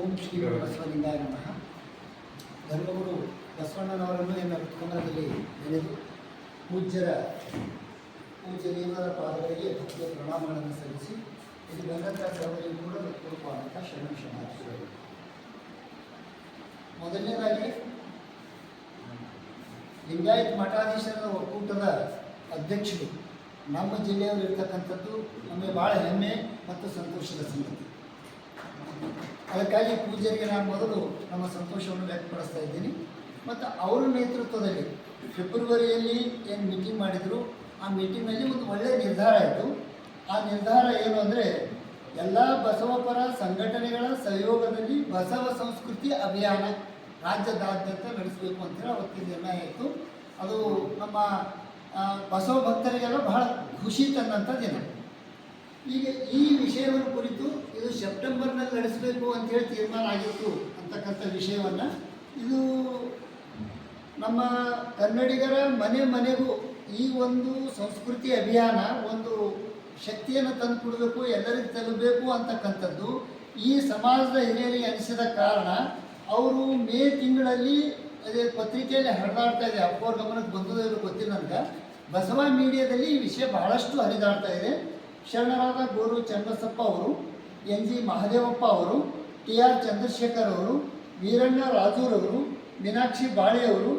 ಓಂ ಶ್ರೀ ಬಸವಲಿಂಗಾಯ ನಮಃ. ಧರ್ಮಗುರು ಬಸವಣ್ಣನವರನ್ನು ಎನ್ನ ಹೃತ್ಕಮಲದಲ್ಲಿ ನೆನೆದು ಪೂಜ್ಯರ ಪೂಜ್ಯದೇವರ ಪಾದಗಳಿಗೆ ಭಕ್ತಿಯ ಪ್ರಣಾಮಗಳನ್ನು ಸಲ್ಲಿಸಿ ಇದು ಬಂದಂಥ ಸರ್ವರಿಗೂ ಕೂಡ ಕೊಡುವಂತಹ ಶರಣ ಶರಣಾರ್ಥಿಗಳು ಮೊದಲನೇದಾಗಿ, ಲಿಂಗಾಯತ್ ಮಠಾಧೀಶರ ಒಕ್ಕೂಟದ ಅಧ್ಯಕ್ಷರು. ನಮ್ಮ ಜಿಲ್ಲೆಯವರು ಇರ್ತಕ್ಕಂಥದ್ದು ನಮಗೆ ಭಾಳ ಹೆಮ್ಮೆ ಮತ್ತು ಸಂತೋಷದ ಸಂಗತಿ. ಅದಕ್ಕಾಗಿ ಪೂಜೆಗೆ ನಾನು ಮೊದಲು ನಮ್ಮ ಸಂತೋಷವನ್ನು ವ್ಯಕ್ತಪಡಿಸ್ತಾ ಇದ್ದೀನಿ. ಮತ್ತು ಅವರ ನೇತೃತ್ವದಲ್ಲಿ ಫೆಬ್ರವರಿಯಲ್ಲಿ ಏನು ಮೀಟಿಂಗ್ ಮಾಡಿದರು, ಆ ಮೀಟಿಂಗ್ನಲ್ಲಿ ಒಂದು ಒಳ್ಳೆಯ ನಿರ್ಧಾರ ಆಯಿತು. ಆ ನಿರ್ಧಾರ ಏನು ಅಂದರೆ, ಎಲ್ಲ ಬಸವಪರ ಸಂಘಟನೆಗಳ ಸಹಯೋಗದಲ್ಲಿ ಬಸವ ಸಂಸ್ಕೃತಿ ಅಭಿಯಾನ ರಾಜ್ಯದಾದ್ಯಂತ ನಡೆಸಬೇಕು ಅಂತೇಳಿ ಅವತ್ತಿನ ನಿರ್ಣಯ ಆಯಿತು. ಅದು ನಮ್ಮ ಬಸವ ಭಕ್ತರಿಗೆಲ್ಲ ಬಹಳ ಖುಷಿ ತಂದಂಥ ದಿನ. ಈಗ ಈ ವಿಷಯವನ್ನು ಕುರಿತು ಇದು ಸೆಪ್ಟೆಂಬರ್ನಲ್ಲಿ ನಡೆಸಬೇಕು ಅಂತೇಳಿ ತೀರ್ಮಾನ ಆಗಿತ್ತು ಅಂತಕ್ಕಂಥ ವಿಷಯವನ್ನು ಇದು ನಮ್ಮ ಕನ್ನಡಿಗರ ಮನೆ ಮನೆಗೂ ಈ ಒಂದು ಸಂಸ್ಕೃತಿ ಅಭಿಯಾನ ಒಂದು ಶಕ್ತಿಯನ್ನು ತಂದು ಕೊಡಬೇಕು, ಎಲ್ಲರಿಗೂ ತಲುಪಬೇಕು ಅಂತಕ್ಕಂಥದ್ದು. ಈ ಸಮಾಜದ ಹಿರಿಯರಿಗೆ ಅನಿಸಿದ ಕಾರಣ ಅವರು ಮೇ ತಿಂಗಳಲ್ಲಿ ಅದೇ ಪತ್ರಿಕೆಯಲ್ಲಿ ಹರಿದಾಡ್ತಾ ಇದೆ. ಅಪ್ಪವ್ರ ಗಮನಕ್ಕೆ ಬಂದದ್ದು ಗೊತ್ತಿಲ್ಲ ನನಗೆ. ಬಸವ ಮೀಡಿಯಾದಲ್ಲಿ ಈ ವಿಷಯ ಬಹಳಷ್ಟು ಹರಿದಾಡ್ತಾ ಇದೆ. ಶರಣರಾದ ಗೋರು ಚನ್ನಬಸಪ್ಪ ಅವರು, ಎನ್ ಜಿ ಮಹದೇವಪ್ಪ ಅವರು, ಟಿ ಆರ್ ಚಂದ್ರಶೇಖರ್ ಅವರು, ವೀರಣ್ಣ ರಾಜೂರವರು ಮೀನಾಕ್ಷಿ ಬಾಳೆಯವರು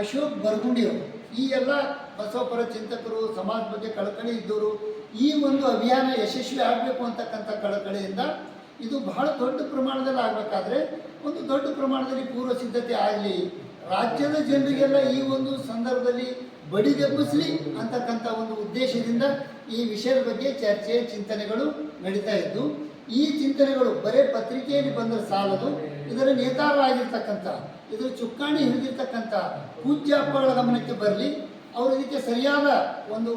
ಅಶೋಕ್ ಬರ್ಗುಂಡಿಯವರು ಈ ಎಲ್ಲ ಬಸವಪರ ಚಿಂತಕರು ಸಮಾಜ ಬಗ್ಗೆ ಕಳಕಳಿ ಇದ್ದವರು, ಈ ಒಂದು ಅಭಿಯಾನ ಯಶಸ್ವಿ ಆಗಬೇಕು ಅಂತಕ್ಕಂಥ ಕಳಕಳಿಯಿಂದ ಇದು ಬಹಳ ದೊಡ್ಡ ಪ್ರಮಾಣದಲ್ಲಿ ಆಗಬೇಕಾದ್ರೆ, ಒಂದು ದೊಡ್ಡ ಪ್ರಮಾಣದಲ್ಲಿ ಪೂರ್ವ ಸಿದ್ಧತೆ ಆಗಲಿ. ರಾಜ್ಯದ ಜನರಿಗೆಲ್ಲ ಈ ಒಂದು ಸಂದರ್ಭದಲ್ಲಿ ಬಡಿದೆಬ್ಬಿಸಲಿ ಅಂತಕ್ಕಂಥ ಒಂದು ಉದ್ದೇಶದಿಂದ ಈ ವಿಷಯದ ಬಗ್ಗೆ ಚರ್ಚೆ, ಚಿಂತನೆಗಳು ನಡೀತಾ ಇದ್ದು, ಈ ಚಿಂತನೆಗಳು ಬರೇ ಪತ್ರಿಕೆಯಲ್ಲಿ ಬಂದರೆ ಸಾಲದು, ಇದರ ನೇತಾರರಾಗಿರ್ತಕ್ಕಂಥ ಇದರ ಚುಕ್ಕಾಣಿ ಹಿಡಿದಿರ್ತಕ್ಕಂಥ ಪೂಜ್ಯ ಗಮನಕ್ಕೆ ಬರಲಿ, ಅವರು ಇದಕ್ಕೆ ಸರಿಯಾದ ಒಂದು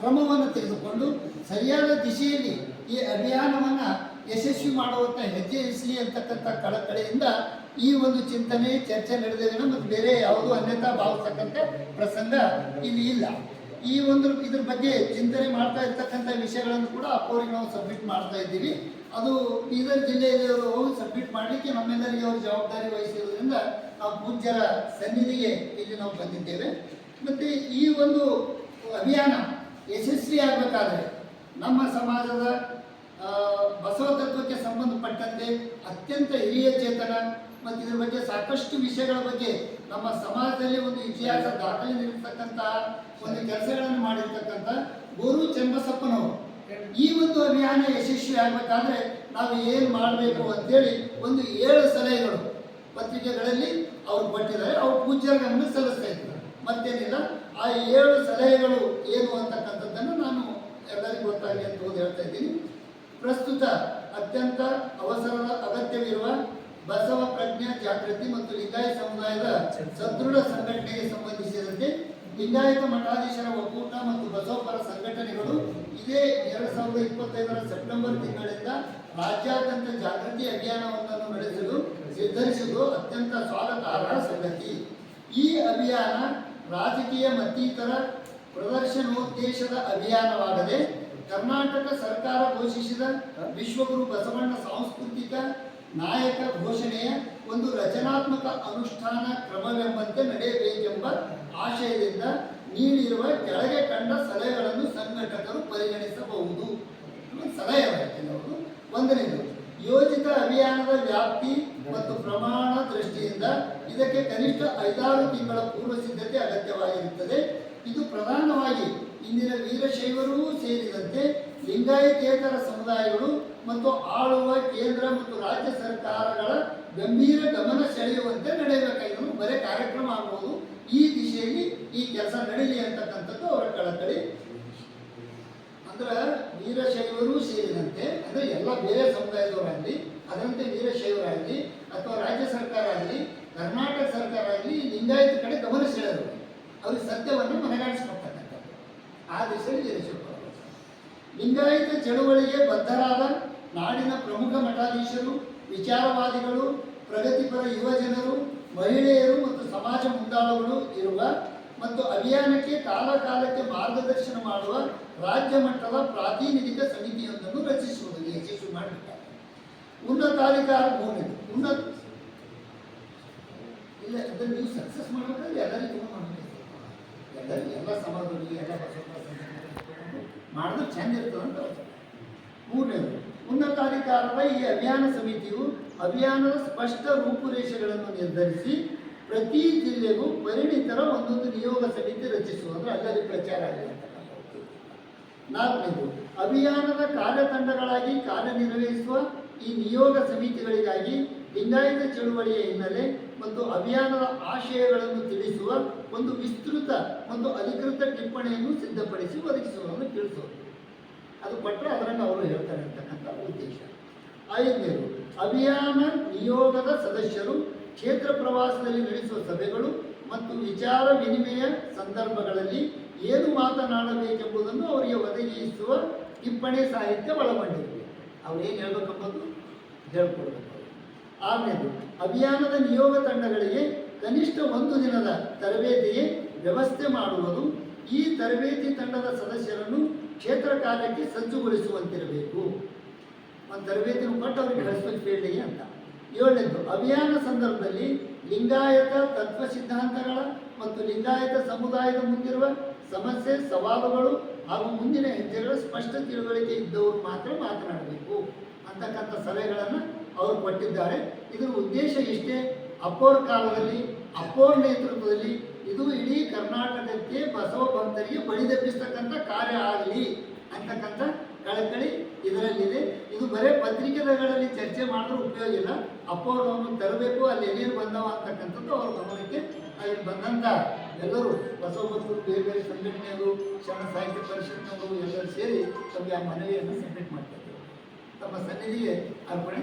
ಕ್ರಮವನ್ನು ತೆಗೆದುಕೊಂಡು, ಸರಿಯಾದ ದಿಶೆಯಲ್ಲಿ ಈ ಅಭಿಯಾನವನ್ನು ಯಶಸ್ವಿ ಮಾಡುವಂಥ ಹೆಜ್ಜೆ ಇರಿಸಲಿ ಅಂತಕ್ಕಂಥ ಕಳಕಳಿಯಿಂದ ಈ ಒಂದು ಚಿಂತನೆ, ಚರ್ಚೆ ನಡೆದಿದೆ ಮತ್ತು ಬೇರೆ ಯಾವುದೂ ಅನ್ಯತಾ ಭಾವಿಸ್ತಕ್ಕಂಥ ಪ್ರಸಂಗ ಇಲ್ಲಿ ಇಲ್ಲ. ಈ ಒಂದು ಇದ್ರ ಬಗ್ಗೆ ಚಿಂತನೆ ಮಾಡ್ತಾ ಇರ್ತಕ್ಕಂಥ ವಿಷಯಗಳನ್ನು ಕೂಡ ಅಪ್ಪವ್ರಿಗೆ ನಾವು ಸಬ್ಮಿಟ್ ಮಾಡ್ತಾ ಇದ್ದೀವಿ. ಅದು ಬೀದರ್ ಹೋಗಿ ಸಬ್ಮಿಟ್ ಮಾಡಲಿಕ್ಕೆ ನಮ್ಮೆಲ್ಲರಿಗೆ ಅವರು ಜವಾಬ್ದಾರಿ ವಹಿಸಿರೋದ್ರಿಂದ ನಾವು ಪೂಜ್ಯರ ಸನ್ನಿಧಿಗೆ ಇಲ್ಲಿ ನಾವು ಬಂದಿದ್ದೇವೆ. ಮತ್ತು ಈ ಒಂದು ಅಭಿಯಾನ ಯಶಸ್ವಿ ಆಗಬೇಕಾದ್ರೆ ನಮ್ಮ ಸಮಾಜದ ಬಸವ ತತ್ವಕ್ಕೆ ಸಂಬಂಧಪಟ್ಟಂತೆ ಅತ್ಯಂತ ಹಿರಿಯ ಚೇತನ ಮತ್ತು ಇದರ ಬಗ್ಗೆ ಸಾಕಷ್ಟು ವಿಷಯಗಳ ಬಗ್ಗೆ ನಮ್ಮ ಸಮಾಜದಲ್ಲಿ ಒಂದು ಇತಿಹಾಸ ದಾಖಲೆ ನೀಡಿರ್ತಕ್ಕಂತಹ ಒಂದು ಕೆಲಸಗಳನ್ನು ಮಾಡಿರ್ತಕ್ಕಂಥ ಗುರು ಚೆಂಬಸಪ್ಪನವರು ಈ ಒಂದು ಅಭಿಯಾನ ಯಶಸ್ವಿ ಆಗಬೇಕಾದ್ರೆ ನಾವು ಏನು ಮಾಡಬೇಕು ಅಂತೇಳಿ ಒಂದು ಏಳು ಸಲಹೆಗಳು. ಪತ್ರಿಕೆಗಳಲ್ಲಿ ಅವ್ರು ಕೊಟ್ಟಿದ್ದಾರೆ, ಅವ್ರು ಪೂಜ್ಯರ ಗಮನ ಸಲ್ಲಿಸ್ತಾ ಇದ್ದಾರೆ. ಮತ್ತೇನಿಲ್ಲ, ಆ ಏಳು ಸಲಹೆಗಳು ಏನು ಅಂತಕ್ಕಂಥದ್ದನ್ನು ನಾನು ಎಲ್ಲರಿಗೂ ಗೊತ್ತಾಗಲಿ ಅಂತ ಹೇಳ್ತಾ ಇದ್ದೀನಿ. ಪ್ರಸ್ತುತ ಅತ್ಯಂತ ಅವಸರದ ಅಗತ್ಯವಿರುವ ಬಸವ ಪ್ರಜ್ಞಾ ಜಾಗೃತಿ ಮತ್ತು ಲಿಂಗಾಯತ ಸಮುದಾಯದ ಸದೃಢ ಸಂಘಟನೆಗೆ ಸಂಬಂಧಿಸಿದಂತೆ ಲಿಂಗಾಯತ ಮಠಾಧೀಶರ ಒಕ್ಕೂಟ ಮತ್ತು ಬಸವಪರ ಸಂಘಟನೆಗಳು ಇದೇ ಎರಡು ಸಾವಿರದ ಇಪ್ಪತ್ತೈದರ ಸೆಪ್ಟೆಂಬರ್ ತಿಂಗಳಿಂದ ರಾಜ್ಯಾದ್ಯಂತ ಜಾಗೃತಿ ಅಭಿಯಾನವನ್ನು ನಡೆಸಲು ನಿರ್ಧರಿಸುವುದು ಅತ್ಯಂತ ಸ್ವಾಗತಾರ್ಹ ಸಂಗತಿ. ಈ ಅಭಿಯಾನ ರಾಜಕೀಯ ಮತ್ತಿತರ ಪ್ರದರ್ಶನೋದ್ದೇಶದ ಅಭಿಯಾನವಾಗದೆ ಕರ್ನಾಟಕ ಸರ್ಕಾರ ಘೋಷಿಸಿದ ವಿಶ್ವಗುರು ಬಸವಣ್ಣ ಸಾಂಸ್ಕೃತಿಕ ನಾಯಕ ಘೋಷಣೆಯ ಒಂದು ರಚನಾತ್ಮಕ ಅನುಷ್ಠಾನ ಕ್ರಮವೆಂಬಂತೆ ನಡೆಯಬೇಕೆಂಬ ಆಶಯದಿಂದ ನೀಡಿರುವ ಕೆಳಗೆ ಕಂಡ ಸಲಹೆಗಳನ್ನು ಸಂಘಟಕರು ಪರಿಗಣಿಸಬಹುದು. ಸಲಹೆ ಕೆಲವರು ಒಂದನೇದು ಯೋಜಿತ ಅಭಿಯಾನದ ವ್ಯಾಪ್ತಿ ಮತ್ತು ಪ್ರಮಾಣ ದೃಷ್ಟಿಯಿಂದ ಇದಕ್ಕೆ ಕನಿಷ್ಠ ಐದಾರು ತಿಂಗಳ ಪೂರ್ವ ಸಿದ್ಧತೆ ಅಗತ್ಯವಾಗಿರುತ್ತದೆ. ಇದು ಪ್ರಧಾನವಾಗಿ ಇಂದಿನ ವೀರಶೈವರೂ ಸೇರಿದಂತೆ ಲಿಂಗಾಯತೇತರ ಸಮುದಾಯಗಳು ಮತ್ತು ಆಳುವ ಕೇಂದ್ರ ಮತ್ತು ರಾಜ್ಯ ಸರ್ಕಾರಗಳ ಗಂಭೀರ ಗಮನ ಸೆಳೆಯುವಂತೆ ನಡೆಯಬೇಕಾಗಿರೋದು ಬರೀ ಕಾರ್ಯಕ್ರಮ ಆಗ್ಬೋದು. ಈ ದಿಶೆಯಲ್ಲಿ ಈ ಕೆಲಸ ನಡೀಲಿ ಅಂತಕ್ಕಂಥದ್ದು ಅವರ ಕಳಕಳಿ. ಅಂದ್ರೆ ವೀರಶೈವರು ಸೇರಿದಂತೆ, ಅಂದ್ರೆ ಎಲ್ಲ ಬೇರೆ ಸಮುದಾಯದವರಾಗಲಿ, ಅದರಂತೆ ವೀರಶೈವರಾಗಲಿ, ಅಥವಾ ರಾಜ್ಯ ಸರ್ಕಾರ ಆಗಲಿ, ಕರ್ನಾಟಕ ಸರ್ಕಾರ ಆಗಲಿ, ಲಿಂಗಾಯತ ಕಡೆ ಗಮನ ಸೆಳೆದರು. ಅವ್ರಿಗೆ ಸತ್ಯವನ್ನು ಮನಗಾಣಿಸ್ಕೊಳ್ತಕ್ಕಂಥದ್ದು ಆ ದಿಶೆಯಲ್ಲಿ ವೀರಶೈವರು ಲಿಂಗಾಯತ ಚಳುವಳಿಗೆ ಬದ್ಧರಾದ ನಾಡಿನ ಪ್ರಮುಖ ಮಠಾಧೀಶರು, ವಿಚಾರವಾದಿಗಳು, ಪ್ರಗತಿಪರ ಯುವ ಜನರು, ಮಹಿಳೆಯರು ಮತ್ತು ಸಮಾಜ ಮುಂದಾಳುಗಳು ಇರುವ ಮತ್ತು ಅಭಿಯಾನಕ್ಕೆ ಕಾಲ ಕಾಲಕ್ಕೆ ಮಾರ್ಗದರ್ಶನ ಮಾಡುವ ರಾಜ್ಯ ಮಟ್ಟದ ಪ್ರಾತಿನಿಧಿಕ ಸಮಿತಿಯೊಂದನ್ನು ರಚಿಸುವುದು ಯಶಸ್ವಿ ಮಾಡಿದ್ದಾರೆ ಉನ್ನತಾಧಿಕಾರ ಭೂಮಿ ಉನ್ನತ ಇಲ್ಲ ಅದನ್ನು ನೀವು ಸಕ್ಸಸ್ ಮಾಡಬೇಕಾದ್ರೆ ಎಲ್ಲರಿಗೂ ಎಲ್ಲ ಸಮಾಜದಲ್ಲಿ ಎಲ್ಲ ಮಾಡಿದ್ರೆ ಚೆಂದ ಇರ್ತದೆ ಅಂತ. ಮೂರನೇದು ಉನ್ನತಾಧಿಕಾರದ ಈ ಅಭಿಯಾನ ಸಮಿತಿಯು ಅಭಿಯಾನದ ಸ್ಪಷ್ಟ ರೂಪುರೇಷೆಗಳನ್ನು ನಿರ್ಧರಿಸಿ ಪ್ರತಿ ಜಿಲ್ಲೆಗೂ ಪರಿಣಿತರ ಒಂದೊಂದು ನಿಯೋಗ ಸಮಿತಿ ರಚಿಸುವ ಅಲ್ಲಲ್ಲಿ ಪ್ರಚಾರ ಆಗಿದೆ ನಾಲ್ಕನೇದು, ಅಭಿಯಾನದ ಕಾರ್ಯತಂಡಗಳಾಗಿ ಕಾರ್ಯನಿರ್ವಹಿಸುವ ಈ ನಿಯೋಗ ಸಮಿತಿಗಳಿಗಾಗಿ ಲಿಂಗಾಯತ ಚಳುವಳಿಯ ಹಿನ್ನೆಲೆ ಮತ್ತು ಅಭಿಯಾನದ ಆಶಯಗಳನ್ನು ತಿಳಿಸುವ ಒಂದು ವಿಸ್ತೃತ, ಒಂದು ಅಧಿಕೃತ ಟಿಪ್ಪಣಿಯನ್ನು ಸಿದ್ಧಪಡಿಸಿ ಒದಗಿಸುವುದನ್ನು ತಿಳಿಸೋದು. ಅದು ಕೊಟ್ಟರೆ ಅದರಲ್ಲಿ ಅವರು ಹೇಳ್ತಾರೆ ಅಂತಕ್ಕಂಥ ಉದ್ದೇಶ. ಐದನೇದು ಅಭಿಯಾನ ನಿಯೋಗದ ಸದಸ್ಯರು, ಕ್ಷೇತ್ರ ಪ್ರವಾಸದಲ್ಲಿ ನಡೆಸುವ ಸಭೆಗಳು ಮತ್ತು ವಿಚಾರ ವಿನಿಮಯ ಸಂದರ್ಭಗಳಲ್ಲಿ ಏನು ಮಾತನಾಡಬೇಕೆಂಬುದನ್ನು ಅವರಿಗೆ ಒದಗಿಸುವ ಟಿಪ್ಪಣಿ ಸಾಹಿತ್ಯ ಒಳಗೊಂಡಿದೆ. ಅವ್ರು ಏನು ಹೇಳ್ಬೇಕಂಬುದು ಹೇಳ್ಕೊಡ್ಬೇಕು. ಆರನೇದು ಅಭಿಯಾನದ ನಿಯೋಗ ತಂಡಗಳಿಗೆ ಕನಿಷ್ಠ ಒಂದು ದಿನದ ತರಬೇತಿಗೆ ವ್ಯವಸ್ಥೆ ಮಾಡುವುದು, ಈ ತರಬೇತಿ ತಂಡದ ಸದಸ್ಯರನ್ನು ಕ್ಷೇತ್ರ ಕಾರ್ಯಕ್ಕೆ ಸಜ್ಜುಗೊಳಿಸುವಂತಿರಬೇಕು. ಒಂದು ತರಬೇತಿ ಕೊಟ್ಟು ಅವ್ರಿಗೆ ಕಳಿಸ್ಬೇಕು ಫೀಲ್ಡಿಗೆ ಅಂತ. ಏಳನೇದು, ಅಭಿಯಾನ ಸಂದರ್ಭದಲ್ಲಿ ಲಿಂಗಾಯತ ತತ್ವ ಸಿದ್ಧಾಂತಗಳ ಮತ್ತು ಲಿಂಗಾಯತ ಸಮುದಾಯದ ಮುಂದಿರುವ ಸಮಸ್ಯೆ, ಸವಾಲುಗಳು ಹಾಗೂ ಮುಂದಿನ ಹೆಜ್ಜೆಗಳ ಸ್ಪಷ್ಟ ತಿಳುವಳಿಕೆ ಇದ್ದವರು ಮಾತ್ರ ಮಾತನಾಡಬೇಕು. ಅಂತಕ್ಕಂಥ ಸಲಹೆಗಳನ್ನು ಅವರು ಕೊಟ್ಟಿದ್ದಾರೆ. ಇದರ ಉದ್ದೇಶ ಇಷ್ಟೇ ಅಪ್ಪೋರ್ ಕಾಲದಲ್ಲಿ ಅಪ್ಪೋರ್ ನೇತೃತ್ವದಲ್ಲಿ ಇದು ಇಡೀ ಕರ್ನಾಟಕಕ್ಕೆ ಬಸವ ಭಕ್ತರಿಗೆ ಬಡಿದೆಬ್ಬಿಸ್ತಕ್ಕಂಥ ಕಾರ್ಯ ಆಗಲಿ ಅಂತಕ್ಕಂಥ ಕಳಕಳಿ ಇದರಲ್ಲಿದೆ. ಇದು ಬರೇ ಪತ್ರಿಕೆಗಳಲ್ಲಿ ಚರ್ಚೆ ಮಾಡಿದ್ರೂ ಉಪಯೋಗ ಇಲ್ಲ. ಅಪ್ಪವ್ರನ್ನು ತರಬೇಕು, ಅಲ್ಲಿ ಏನೇನು ಬಂದವ ಅಂತಕ್ಕಂಥದ್ದು ಅವರ ಗಮನಕ್ಕೆ ಅಲ್ಲಿ ಬಂದಂಥ ಎಲ್ಲರೂ ಬಸವ ಭಕ್ತರು, ಬೇರೆ ಬೇರೆ ಸಂಘಟನೆಗಳು ಶರಣ ಸಾಹಿತ್ಯ ಪರಿಷತ್ನವರು ಎಲ್ಲರೂ ಸೇರಿ ತಮಗೆ ಆ ಮನವಿಯನ್ನು ಸಬ್ಮಿಟ್ ಮಾಡ್ತಾರೆ ತಮ್ಮ ಸನ್ನಿಧಿಗೆ ಅರ್ಪಣೆ.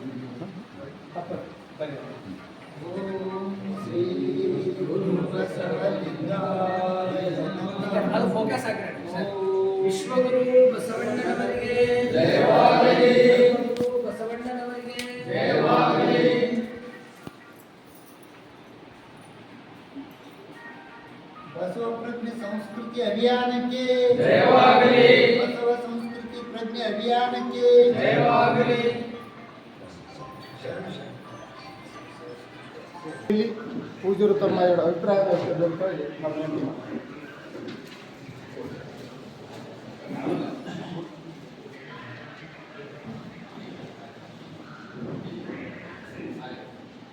ಬಸವ ಪ್ರಜ್ಞೆ ಸಂಸ್ಕೃತಿ ಅಭಿಯಾನಕ್ಕೆ ಜಯವಾಗಲಿ. ಬಸವ ಸಂಸ್ಕೃತಿ ಪ್ರಜ್ಞೆ ಅಭಿಯಾನಕ್ಕೆ ಜಯವಾಗಲಿ. ಪೂಜ್ಯರು ತಮ್ಮ ಎರಡು ಅಭಿಪ್ರಾಯ ವ್ಯಕ್ತಪಡಿಸಿದ್ದಾರೆ ಅಂತ